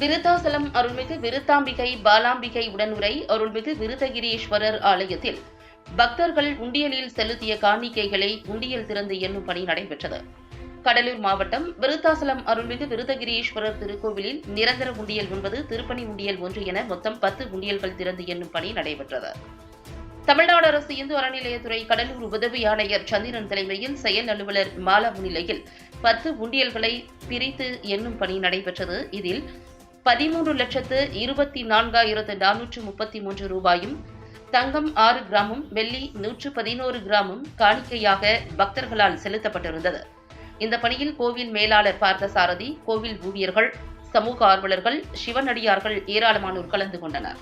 விருத்தாசலம் அருள்மிகு விருத்தாம்பிகை பாலாம்பிகை உடனுரை அருள்மிகு விருத்தகிரீஸ்வரர் ஆலயத்தில் பக்தர்கள் உண்டியலில் செலுத்திய காணிக்கைகளை உண்டியல் திறந்து எண்ணும் பணி நடைபெற்றது. கடலூர் மாவட்டம் விருத்தாசலம் அருள்மிகு விருதகிரீஸ்வரர் திருக்கோவிலில் நிரந்தர உண்டியல் ஒன்பது திருப்பணி உண்டியல் ஒன்று என மொத்தம் பத்து உண்டியல்கள் திறந்து எண்ணும் பணி நடைபெற்றது. தமிழ்நாடு அரசு இந்து அறநிலையத்துறை கடலூர் உதவி ஆணையர் சந்திரன் தலைமையில் செயல் அலுவலர் மாலா முன்னிலையில் பத்து உண்டியல்களை பிரித்து எண்ணும் பணி நடைபெற்றது. இதில் பதிமூன்று லட்சத்து இருபத்தி நான்காயிரத்து நானூற்று முப்பத்தி மூன்று ரூபாயும் தங்கம் ஆறு கிராமும் வெள்ளி நூற்று பதினோரு கிராமும் காணிக்கையாக பக்தர்களால் செலுத்தப்பட்டிருந்தது. இந்த பணியில் கோவில் மேலாளர் பார்த்தசாரதி கோவில் ஊழியர்கள் சமூக ஆர்வலர்கள் சிவனடியார்கள் ஏராளமானோர் கலந்து கொண்டனர்.